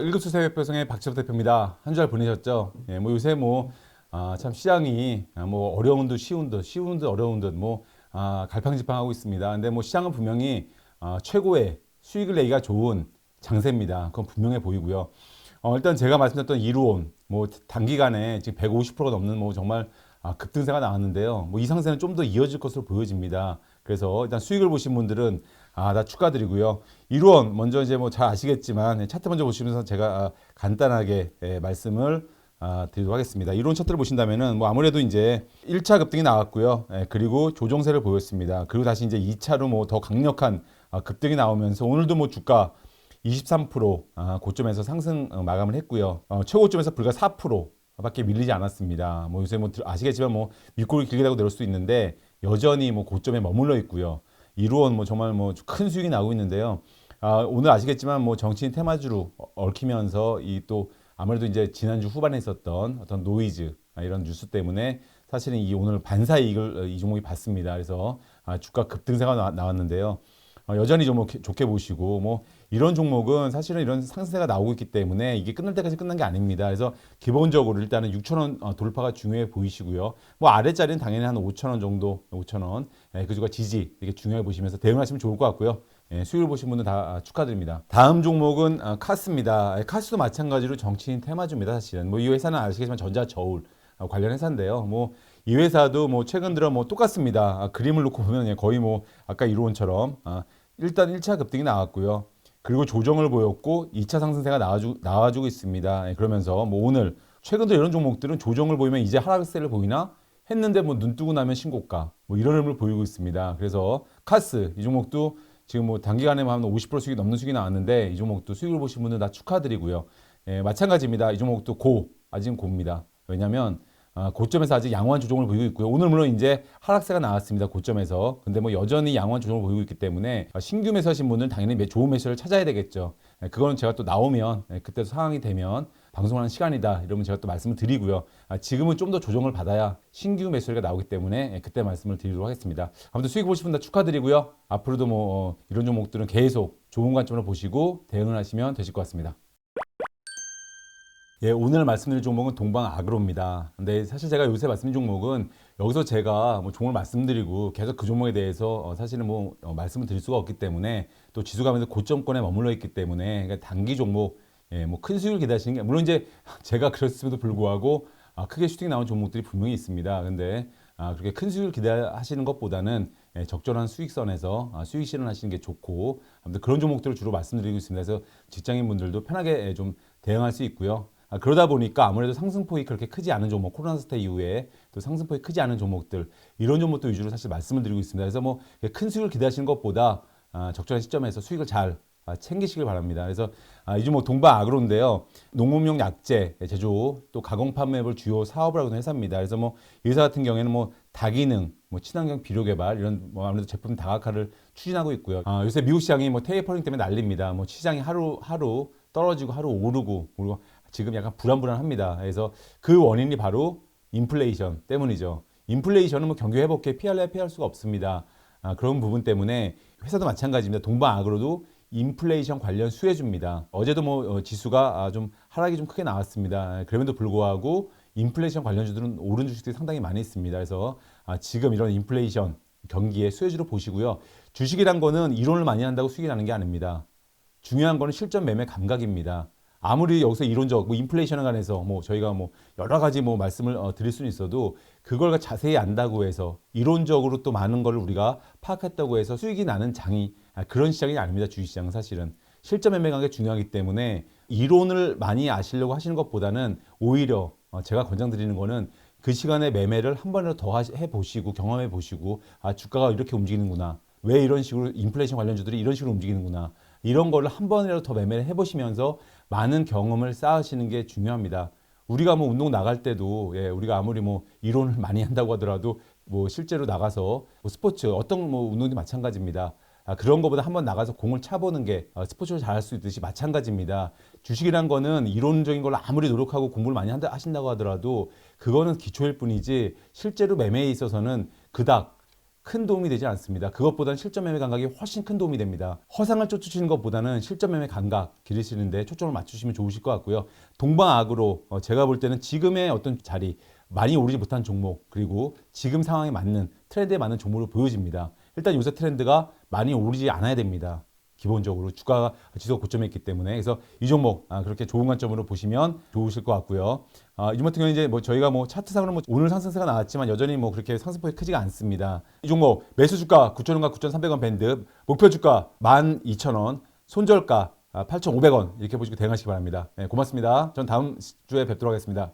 일급수 세배송의 박지섭 대표입니다. 한주잘 보내셨죠? 예, 뭐 요새 뭐, 아, 참 시장이 아, 뭐 어려운 듯 쉬운 듯, 쉬운 듯 어려운 듯 뭐, 아, 갈팡질팡하고 있습니다. 근데 뭐 시장은 분명히 아, 최고의 수익을 내기가 좋은 장세입니다. 그건 분명해 보이고요. 어, 일단 제가 말씀드렸던 이루온, 뭐 단기간에 지금 150%가 넘는 뭐 정말 아, 급등세가 나왔는데요. 뭐 이 상세는 좀 더 이어질 것으로 보여집니다. 그래서 일단 수익을 보신 분들은 아, 나 축하드리고요. 1원 먼저 이제 뭐 잘 아시겠지만 차트 먼저 보시면서 제가 아, 간단하게 예, 말씀을 아, 드리도록 하겠습니다. 1원 차트를 보신다면은 뭐 아무래도 이제 1차 급등이 나왔고요. 예, 그리고 조정세를 보였습니다. 그리고 다시 이제 2차로 뭐 더 강력한 아, 급등이 나오면서 오늘도 뭐 주가 23% 아, 고점에서 상승 어, 마감을 했고요. 어, 최고점에서 불과 4% 밖에 밀리지 않았습니다. 뭐 요새 뭐 들- 아시겠지만 뭐 윗골이 길게 다고 내릴 수도 있는데 여전히 뭐 고점에 머물러 있고요. 이루원 뭐 정말 뭐 큰 수익이 나고 있는데요. 아, 오늘 아시겠지만 뭐 정치인 테마주로 어- 얽히면서 이 또 아무래도 이제 지난주 후반에 있었던 어떤 노이즈 아, 이런 뉴스 때문에 사실은 이 오늘 반사 이익을 어, 이 종목이 받습니다. 그래서 아, 주가 급등세가 나, 나왔는데요. 어, 여전히 좀 좋게 보시고 뭐 이런 종목은 사실은 이런 상승세가 나오고 있기 때문에 이게 끝날 때까지 끝난 게 아닙니다. 그래서 기본적으로 일단은 6천 원 어, 돌파가 중요해 보이시고요. 뭐 아래자리는 당연히 한 5천 원 정도, 5천 원 예, 그주가 지지 이렇게 중요해 보시면서 대응하시면 좋을 것 같고요. 예, 수익을 보신 분들 다 아, 축하드립니다. 다음 종목은 아, 카스입니다. 예, 카스도 마찬가지로 정치인 테마주입니다. 사실은 뭐 이 회사는 아시겠지만 전자 저울 아, 관련 회사인데요. 뭐 이 회사도 뭐 최근 들어 뭐 똑같습니다. 아, 그림을 놓고 보면 예, 거의 뭐 아까 이루온처럼 아, 일단 1차 급등이 나왔고요. 그리고 조정을 보였고 2차 상승세가 나와주, 나와주고 있습니다. 예, 그러면서 뭐 오늘 최근 들어 이런 종목들은 조정을 보이면 이제 하락세를 보이나 했는데 뭐 눈 뜨고 나면 신고가 뭐 이런 흐름을 보이고 있습니다. 그래서 카스 이 종목도 지금 뭐 단기간에만 한50% 수익이 넘는 수익이 나왔는데 이 종목도 수익을 보신 분들 다 축하드리고요. 예, 마찬가지입니다. 이 종목도 고 아직은 고입니다. 왜냐하면 아, 고점에서 아직 양호한 조정을 보이고 있고요. 오늘 물론 이제 하락세가 나왔습니다. 고점에서. 근데 뭐 여전히 양호한 조정을 보이고 있기 때문에 아, 신규 매수하신 분들은 당연히 매- 좋은 매수를 찾아야 되겠죠. 예, 그거는 제가 또 나오면 예, 그때 상황이 되면 방송하는 시간이다. 이러면 제가 또 말씀을 드리고요. 아, 지금은 좀 더 조정을 받아야 신규 매수가 나오기 때문에 예, 그때 말씀을 드리도록 하겠습니다. 아무튼 수익 보신 분들 축하드리고요. 앞으로도 뭐 어, 이런 종목들은 계속 좋은 관점으로 보시고 대응을 하시면 되실 것 같습니다. 예, 오늘 말씀드릴 종목은 동방 아그로입니다. 근데 사실 제가 요새 말씀드린 종목은 여기서 제가 뭐 종목을 말씀드리고 계속 그 종목에 대해서 어, 사실은 뭐 어, 말씀을 드릴 수가 없기 때문에 또 지수 가면서 고점권에 머물러 있기 때문에 그러니까 단기 종목 예, 뭐 큰 수익을 기대하시는 게 물론 이제 제가 그랬음에도 불구하고 아, 크게 슈팅이 나온 종목들이 분명히 있습니다. 근데 아, 그렇게 큰 수익을 기대하시는 것보다는 예, 적절한 수익선에서 아, 수익 실현하시는 게 좋고 아무튼 그런 종목들을 주로 말씀드리고 있습니다. 그래서 직장인 분들도 편하게 예, 좀 대응할 수 있고요. 아, 그러다 보니까 아무래도 상승폭이 그렇게 크지 않은 종목, 코로나 사태 이후에 또 상승폭이 크지 않은 종목들, 이런 종목들 위주로 사실 말씀을 드리고 있습니다. 그래서 뭐 큰 수익을 기대하시는 것보다 아, 적절한 시점에서 수익을 잘 아, 챙기시길 바랍니다. 그래서 아, 이 종목 동방 아그로인데요. 농업용 약재 제조 또 가공 판매업을 주요 사업을 하고 있는 회사입니다. 그래서 뭐 이 회사 같은 경우에는 뭐 다기능, 뭐 친환경 비료 개발 이런 뭐 아무래도 제품 다각화를 추진하고 있고요. 아, 요새 미국 시장이 뭐 테이퍼링 때문에 난립니다. 뭐 시장이 하루 하루 떨어지고 하루 오르고 그리고 지금 약간 불안불안합니다. 그래서 그 원인이 바로 인플레이션 때문이죠. 인플레이션은 뭐 경기 회복에 피할래 피할 수가 없습니다. 아, 그런 부분 때문에 회사도 마찬가지입니다. 동방아그로도 인플레이션 관련 수혜주입니다. 어제도 뭐 어, 지수가 아, 좀 하락이 좀 크게 나왔습니다. 그럼에도 불구하고 인플레이션 관련주들은 오른 주식들이 상당히 많이 있습니다. 그래서 아, 지금 이런 인플레이션 경기의 수혜주로 보시고요. 주식이란 거는 이론을 많이 한다고 수익이 나는 게 아닙니다. 중요한 거는 실전 매매 감각입니다. 아무리 여기서 이론적 뭐 인플레이션에 관해서 뭐 저희가 뭐 여러 가지 뭐 말씀을 어, 드릴 수는 있어도 그걸 자세히 안다고 해서 이론적으로 또 많은 걸 우리가 파악했다고 해서 수익이 나는 장이 아, 그런 시장이 아닙니다. 주식시장은 사실은 실전 매매 감각이 중요하기 때문에 이론을 많이 아시려고 하시는 것보다는 오히려 어, 제가 권장드리는 거는 그 시간에 매매를 한 번이라도 더 하시- 해보시고 경험해 보시고 아 주가가 이렇게 움직이는구나 왜 이런 식으로 인플레이션 관련주들이 이런 식으로 움직이는구나 이런 거를 한 번이라도 더 매매를 해보시면서 많은 경험을 쌓으시는 게 중요합니다. 우리가 뭐 운동 나갈 때도 예, 우리가 아무리 뭐 이론을 많이 한다고 하더라도 뭐 실제로 나가서 뭐 스포츠 어떤 뭐 운동도 마찬가지입니다. 아, 그런 것보다 한번 나가서 공을 차보는 게 어, 스포츠를 잘할 수 있듯이 마찬가지입니다. 주식이란 거는 이론적인 걸 아무리 노력하고 공부를 많이 한다, 하신다고 하더라도 그거는 기초일 뿐이지 실제로 매매에 있어서는 그닥 큰 도움이 되지 않습니다. 그것보다는 실전 매매 감각이 훨씬 큰 도움이 됩니다. 허상을 쫓으시는 것보다는 실전 매매 감각 기르시는데 초점을 맞추시면 좋으실 것 같고요. 동방악으로 어, 제가 볼 때는 지금의 어떤 자리 많이 오르지 못한 종목 그리고 지금 상황에 맞는 트렌드에 맞는 종목으로 보여집니다. 일단 요새 트렌드가 많이 오르지 않아야 됩니다. 기본적으로 주가가 지속 고점에 있기 때문에 그래서 이 종목 아, 그렇게 좋은 관점으로 보시면 좋으실 것 같고요. 아, 이 종목 같은 경우는 이제 뭐 저희가 뭐 차트상으로 뭐 오늘 상승세가 나왔지만 여전히 뭐 그렇게 상승폭이 크지가 않습니다. 이 종목 매수 주가 9,000원과 9,300원 밴드, 목표 주가 12,000원, 손절가 아, 8,500원 이렇게 보시고 대응하시기 바랍니다. 네, 고맙습니다. 전 다음 주에 뵙도록 하겠습니다.